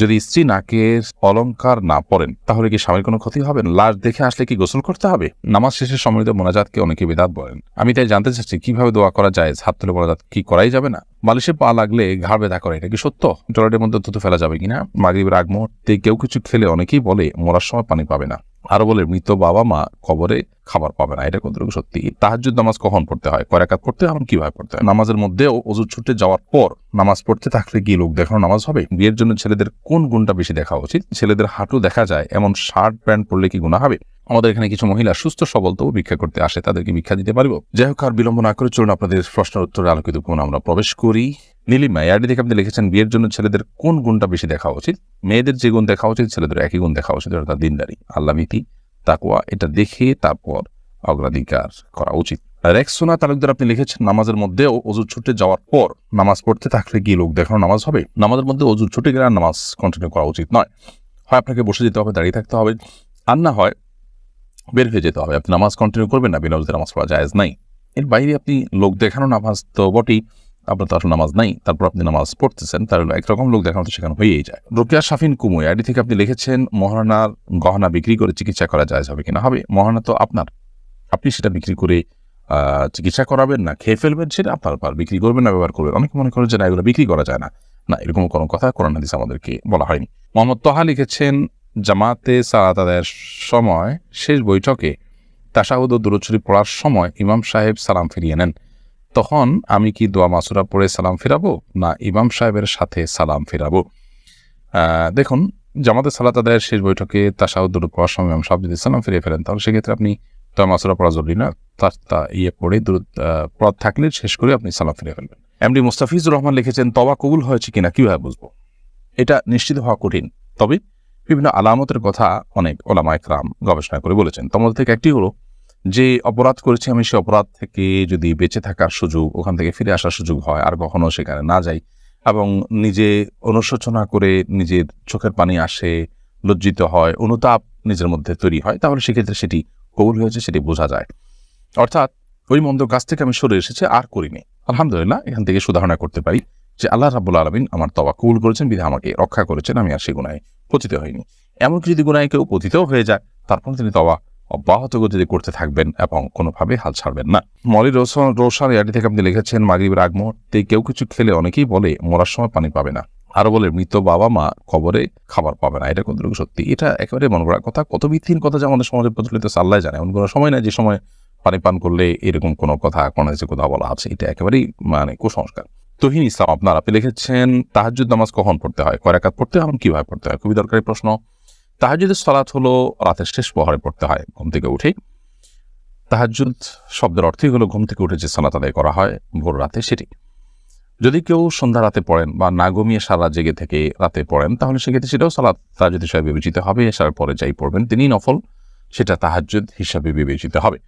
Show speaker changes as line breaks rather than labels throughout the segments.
যদি স্ত্রী নাকের অলঙ্কার না পরেন, তাহলে কি স্বামীর কোনো ক্ষতি হবে লাশ দেখে আসলে কি গোসল করতে হবে? নামাজ শেষে সম্মিলিত মোনাজাতকে অনেকে বেদাত বলেন। আমি তাই জানতে চাচ্ছি, কীভাবে দোয়া করা যায়? হাত তুলে মোনাজাত কি করাই যাবে না? বালিশে পা লাগলে ঘাড় ব্যথা করে, এটা কি সত্য? টয়লেটের মধ্যে থুতু ফেলা যাবে কিনা? মাগরীবের আগ কেউ কিছু খেলে অনেকেই বলে, মরার সময় পানি পাবে না। আরও বলে, মৃত বাবা মা কবরে খাবার পাবে না। এটা কতটুকু সত্যি? তাহাজ্জুদ নামাজ কখন পড়তে হয়? কয় রাকাত পড়তে হয়? এখন কীভাবে পড়তে হয়? নামাজের মধ্যেও অজু ছুটে যাওয়ার পর নামাজ পড়তে থাকলে কি লোক দেখানো নামাজ হবে? বিয়ের জন্য ছেলেদের কোন গুণটা বেশি দেখা উচিত? ছেলেদের হাঁটু দেখা যায়, এমন শার্ট প্যান্ট পরলে কি গুণা হবে? আমাদের এখানে কিছু মহিলা সুস্থ, সবল তো ভিক্ষা করতে আসে, তাদেরকে ভিক্ষা দিতে পারব? যাই হোক, আর বিলম্ব না করে চলুন আপনাদের প্রশ্নের উত্তরে আলোকিত কোন আমরা প্রবেশ করি। নীলিমা এআরডি থেকে আপনি লিখেছেন, বিয়ের জন্য ছেলেদের কোন গুণটা বেশি দেখা উচিত? মেয়েদের যে গুণ দেখা উচিত, ছেলেদের একই গুণ দেখা উচিত অর্থাৎ দিনদারি আল্লাহ ভীতি তাকুয়া এটা দেখে তারপর অগ্রাধিকার করা উচিত। রেক্সোনা তালুকদার আপনি লিখেছেন, নামাজের মধ্যেও অজু ছুটে যাওয়ার পর নামাজ পড়তে থাকলে কি লোক দেখানো নামাজ হবে? নামাজের মধ্যে অজু ছুটে গেলে নামাজ কন্টিনিউ করা উচিত নয়। হয় আপনাকে বসে যেতে হবে, দাঁড়িয়ে থাকতে হবে, আর না হয় বের হয়ে যেতে হবে। আপনি নামাজ কন্টিনিউ করবেন না, বিনা নামাজ পড়া জায়েজ নাই। এর বাইরে আপনি লোক দেখানো নামাজ তো বটেই। আপনার তো আসলে নামাজ নাই, তারপর আপনি নামাজ পড়তেছেন তার একরকম লোক দেখানো তো সেখানে হয়েই যায়। রোকিয়া শাফিন কুমু আইডি থেকে আপনি লিখেছেন, মহারানার গহনা বিক্রি করে চিকিৎসা করা যায় হবে কিনা? হবে, মহারানা তো আপনার। আপনি সেটা বিক্রি করে চিকিৎসা করাবেন না, খেয়ে ফেলবেন, সেটা আপনার ব্যাপার। বিক্রি করবেন না, ব্যবহার করবেন। অনেকে মনে করেন যে না, এগুলো বিক্রি করা যায় না। না এরকম কোনো কথা কোরআন হাদিস আমাদেরকে বলা হয়নি। মোহাম্মদ তোহা লিখেছেন, জামাতে সালাত আদায়ের সময় শেষ বৈঠকে তাসাহুদ ও পড়ার সময় ইমাম সাহেব সালাম ফিরিয়ে নেন। তখন আমি কি দোয়া মাসুরা পড়ে সালাম ফিরাবো, না ইমাম সাহেবের সাথে সালাম ফিরাবো? দেখুন, জামাতে সালাত আদায়ের শেষ বৈঠকে তাসাহুদ দূর পড়ার সময় ইমাম সাহেব যদি সালাম ফিরিয়ে ফেলেন তাহলে সেক্ষেত্রে আপনি দোয়া মাসুরা পড়া জরুরি না। তার তা ইয়ে পড়ে দূর পথ থাকলে শেষ করে আপনি সালাম ফিরিয়ে ফেলবেন। এমডি মুস্তাফিজুর রহমান লিখেছেন তবা কবুল হয়েছে কিনা কীভাবে বুঝব? এটা নিশ্চিত হওয়া কঠিন। তবে বিভিন্ন আলামতের কথা অনেক ওলামা একরাম গবেষণা করে বলেছেন। মধ্যে থেকে একটি হলো যে অপরাধ করেছি আমি সে অপরাধ থেকে যদি বেঁচে থাকার সুযোগ, ওখান থেকে ফিরে আসার সুযোগ হয়, আর কখনো সেখানে না যাই। এবং নিজে অনুশোচনা করে নিজের চোখের পানি আসে, লজ্জিত হয়, অনুতাপ নিজের মধ্যে তৈরি হয়, তাহলে সেক্ষেত্রে সেটি কবুল হয়েছে, সেটি বোঝা যায়। অর্থাৎ ওই মন্দ কাজ থেকে আমি সরে এসেছি, আর করিনি। আলহামদুলিল্লাহ, এখান থেকে সুধারণা করতে পারি যে আল্লাহ রাবুল আলমিন আমার তবা কবুল করেছেন বিধা আমাকে রক্ষা করেছেন, আমি আর সে গুণায় পতিত হইনি। এমনকি যদি গুণায় কেউ পতিতও হয়ে যায়, তারপর তিনি তবা অব্যাহত গতিতে করতে থাকবেন এবং কোনোভাবে হাল ছাড়বেন না। মলি রোশন রোশন ইয়ার্ডি থেকে আপনি লিখেছেন, মাগরিবের আগ মুহূর্তে কেউ কিছু খেলে অনেকেই বলে, মরার সময় পানি পাবে না। আরও বলে, মৃত বাবা মা কবরে খাবার পাবে না। এটা কতটুকু সত্যি? এটা একেবারে মনে করার কথা কত ভিত্তিহীন কথা যে আমাদের সমাজে প্রচলিত আল্লাহ জানে। এমন কোনো সময় নাই যে সময় পানি পান করলে এরকম কোনো কথা, কোনো যে কোথাও বলা আছে। এটা একেবারেই মানে কুসংস্কার। তহিন ইসলাম, আপনার, আপনি লিখেছেন তাহাজুদ নামাজ কখন পড়তে হয়? কয় রাকাত পড়তে হয় এবং কীভাবে পড়তে হয়? খুবই দরকারি প্রশ্ন। তাহাজুদের সালাত হলো রাতের শেষ প্রহরে পড়তে হয়, ঘুম থেকে উঠে তাহাজুদ শব্দের অর্থই হলো ঘুম থেকে উঠে যে সালাত আদায় করা হয় ভোর রাতে সেটি। যদি কেউ সন্ধ্যা রাতে পড়েন বা না ঘুমিয়ে সারা জেগে থেকে রাতে পড়েন, তাহলে সেক্ষেত্রে সেটাও সালাত তাহাজুদ হিসাবে বিবেচিত হবে, এসার পরে যাই পড়বেন তিনি নফল, সেটা তাহাজুদ হিসাবে বিবেচিত হবে।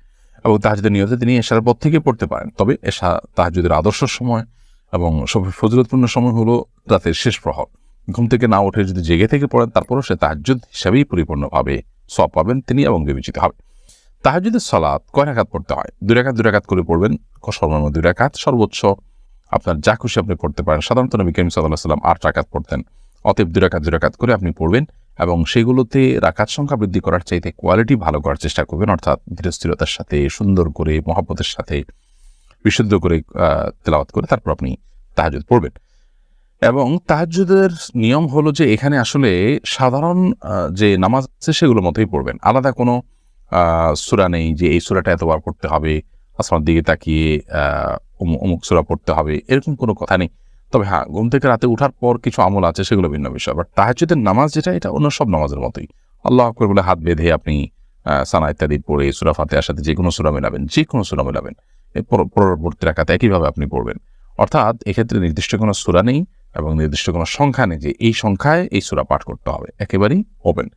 এবং তাহাজুদের নিয়তে তিনি এশার পর থেকে পড়তে পারেন। তবে এশা তাহাজুদের আদর্শ সময় এবং সব- ফজিলতপূর্ণ সময় হলো রাতের শেষ প্রহর। ঘুম থেকে না উঠে যদি জেগে থেকে পড়েন, তারপরও সে তাহাজুদ হিসাবেই পরিপূর্ণভাবে সব পাবেন তিনি এবং বিবেচিত হবে। তাহাজুদের সালাত কয় রাখাত পড়তে হয়? দুই রাকাত দুই রাকাত করে পড়বেন। সর্বনিম্ন দুই রাকাত, সর্বোচ্চ আপনার যা খুশি আপনি পড়তে পারেন। সাধারণত নবী করিম সাল্লাহ সাল্লাম আট রাকাত পড়তেন। অতএব দুই রাকাত দুই রাকাত করে আপনি পড়বেন এবং সেগুলোতে রাখাত সংখ্যা বৃদ্ধি করার চাইতে কোয়ালিটি ভালো করার চেষ্টা করবেন। অর্থাৎ ধীরস্থিরতার সাথে, সুন্দর করে মহাপতের সাথে, বিশুদ্ধ করে তেলাওয়াত করে তারপর আপনি তাহাজুদ পড়বেন। এবং তাহাজুদের নিয়ম হলো যে এখানে আসলে সাধারণ যে নামাজ আছে সেগুলোর মতোই পড়বেন। আলাদা কোনো সূরা নেই যে এই সুরাটা এতবার পড়তে হবে আসমার দিকে তাকিয়ে অমুক সূরা পড়তে হবে, এরকম কোনো কথা নেই। তবে হ্যাঁ ঘুম থেকে রাতে উঠার পর কিছু আমল আছে সেগুলো ভিন্ন বিষয়। বাট তাহাজুদের নামাজ যেটা, এটা অন্য সব নামাজের মতোই। আল্লাহ আকবর বলে হাত বেঁধে আপনি সানা ইত্যাদি পড়ে সুরা ফাতে সাথে যে কোনো সুরা মেলাবেন, যে কোনো সুরা মেলাবেন। পরবর্তী রাখাতে একইভাবে আপনি পড়বেন। অর্থাৎ এক্ষেত্রে নির্দিষ্ট কোনো সুরা নেই এবং নির্দিষ্ট কোনো সংখ্যা নেই যে এই সংখ্যায় এই সুরা পাঠ করতে হবে। একেবারেই ওপেন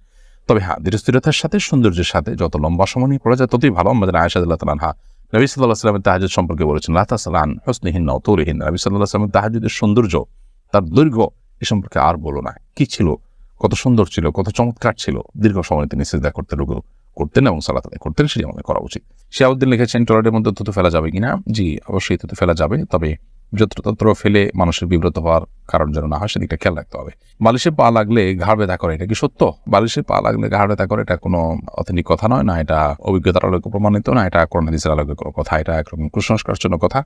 তবে হ্যাঁ ধীরস্থিরতার সাথে, সৌন্দর্যের সাথে যত লম্বা সময় নিয়ে পড়া যায়, ততই ভালো। আমাদের আয়সাদুল্লাহ তালানহা নবী সাল্লাহ সাল্লামের তাহাজুদ সম্পর্কে বলেছেন লাতাসালান হসনিহীন নতরিহীন নবী সাল্লাহ সাল্লামের তাহাজুদের সৌন্দর্য, তার দৈর্ঘ্য এ সম্পর্কে আর বলো না। কি ছিল? কত সুন্দর ছিল, কত চমৎকার ছিল। দীর্ঘ সময় তিনি সিজদা করতে রুগু করতেন এবং সালাত করতেন, সেটি আমাদের করা উচিত। শিয়াউদ্দিন লিখেছেন টয়লেটের মধ্যে থুতু ফেলা যাবে কিনা জি, অবশ্যই থুতু ফেলা যাবে। তবে যত্রতত্র ফেলে মানুষের বিব্রত হওয়ার কারণ যেন না হয়, সেদিকটা খেয়াল রাখতে হবে। বালিশে পা লাগলে ঘাড় ব্যথা করে, এটা কি সত্য? বালিশে পা লাগলে ঘাড় ব্যথা করে, এটা কোনো অথেন্টিক কথা নয়, না এটা অভিজ্ঞতার আলোকে প্রমাণিত, না এটা কোরআন হাদিসের আলোকে কোনো কথা, এটা একরকম কুসংস্কারের জন্য কথা।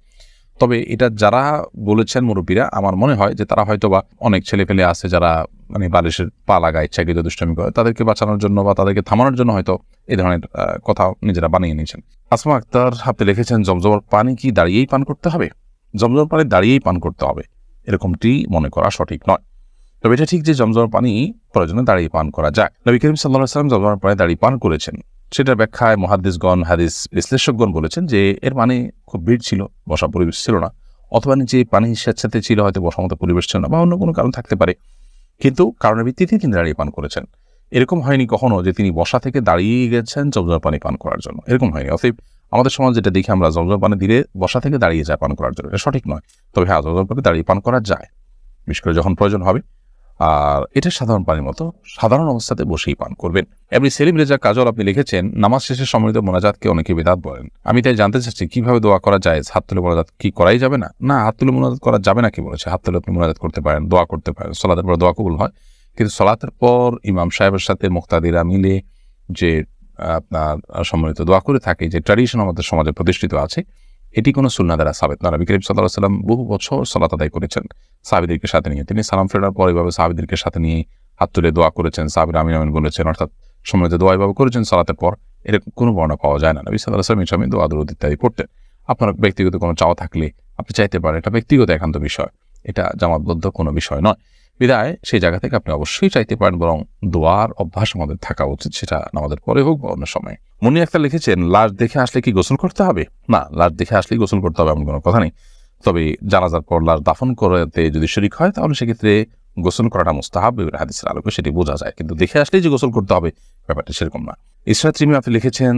তবে এটা যারা বলেছেন মুরব্বীরা, আমার মনে হয় যে তারা হয়তো বা অনেক ছেলে পেলে আছে যারা মানে বালিশের পা লাগায়, ইচ্ছাকৃত দুষ্টামি করে, তাদেরকে বাঁচানোর জন্য বা তাদেরকে থামানোর জন্য হয়তো এই ধরনের কথা নিজেরা বানিয়ে নিয়েছেন। আসমা আক্তার, আপনি লিখেছেন জমজমার পানি কি দাঁড়িয়েই পান করতে হবে? জমজমার পানি দাঁড়িয়েই পান করতে হবে। এরকমটি মনে করা সঠিক নয়। তবে এটা ঠিক যে জমজমার পানি প্রয়োজনে দাঁড়িয়ে পান করা যায়। নবী করিম সাল্লাহ সাল্লাম জমজমার পানি দাঁড়িয়ে পান করেছেন। সেটার ব্যাখ্যায় মহাদ্দিসগণ, হাদিস বিশ্লেষকগণ বলেছেন যে এর মানে খুব ভিড় ছিল, বসা পরিবেশ ছিল না। অথবা যে পানি স্বেচ্ছাতে ছিল, হয়তো বসার মতো পরিবেশ ছিল না বা অন্য কোনো কারণ থাকতে পারে। কিন্তু কারণের ভিত্তিতে তিনি দাঁড়িয়ে পান করেছেন। এরকম হয়নি কখনো যে তিনি বসা থেকে দাঁড়িয়ে গেছেন জমজমার পানি পান করার জন্য। এরকম হয়নি। অতএব আমাদের সমাজ যেটা দেখি আমরা জমজমার পানি দিলে বসা থেকে দাঁড়িয়ে যায় পান করার জন্য। এটা সঠিক নয়। তবে হ্যাঁ জমজমার পানি দাঁড়িয়ে পান করা যায়। বিশেষ করে যখন প্রয়োজন হবে। আর এটা সাধারণ পানির মতো সাধারণ অবস্থাতে বসেই পান করবেন। এমনি সেলিম রেজা কাজল আপনি লিখেছেন, নামাজ শেষে সম্মিলিত মোনাজাতকে অনেকে বেদাত বলেন। আমি তাই জানতে চাচ্ছি, কীভাবে দোয়া করা যায়? হাত তুলে মোনাজাত কি করাই যাবে না? না, হাত তুলে মোনাজাত করা যাবে না কি বলেছে? হাত তুলে আপনি মোনাজাত করতে পারেন, দোয়া করতে পারেন। সলাতের পর দোয়া কবুল হয়। কিন্তু সলাতের পর ইমাম সাহেবের সাথে মুক্তাদিরা মিলে যে আপনার সম্মিলিত দোয়া করে থাকে যে ট্র্যাডিশন আমাদের সমাজে প্রতিষ্ঠিত আছে। এটি কোনো সুন্না দ্বারা সাবেত না। নবী করিম সাল্লাহ সাল্লাম বহু বছর সলাত আদায় করেছেন সাহাবিদেরকে সাথে নিয়ে। তিনি সালাম ফেরার পর এভাবে সাহাবিদেরকে সাথে নিয়ে হাত তুলে দোয়া করেছেন। সাহাবির আমিন আমিন বলেছেন। অর্থাৎ সম্মিলিত দোয়া এভাবে করেছেন সালাতের পর এরকম কোনো বর্ণনা পাওয়া যায় না। নবী সাল্লাহ সাল্লাম ইসলামী দোয়া, দরুদ ইত্যাদি পড়তেন আপনার ব্যক্তিগত কোনো চাওয়া থাকলে আপনি চাইতে পারেন। এটা ব্যক্তিগত একান্ত বিষয়। এটা জামাতবদ্ধ কোনো বিষয় নয়। বিদায়। সেই জায়গা থেকে আপনি অবশ্যই চাইতে পারেন বরং দোয়ার অভ্যাস আমাদের থাকা উচিত, সেটা আমাদের পরে হোক বা অন্য সময়। মনি একটা লিখেছেন, লাশ দেখে আসলে কি গোসল করতে হবে? না, লাশ দেখে আসলেই গোসল করতে হবে এমন কোনো কথা নেই। তবে জানাজার পর লাশ দাফন করাতে যদি শরিক হয়, তাহলে সেক্ষেত্রে গোসল করাটা মুস্তাহাব হাদিসের আলোকে সেটি বোঝা যায়। কিন্তু দেখে আসলেই যে গোসল করতে হবে ব্যাপারটা সেরকম না ইসরাত রিমি আপনি লিখেছেন,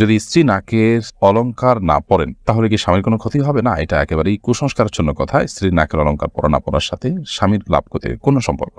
যদি স্ত্রী নাকের অলঙ্কার না পরেন, তাহলে কি স্বামীর কোনো ক্ষতি হবে না, এটা একেবারেই কুসংস্কারের জন্য কথা স্ত্রীর নাকের অলঙ্কার পরা না পরার সাথে স্বামীর লাভ ক্ষতির কোনো সম্পর্ক।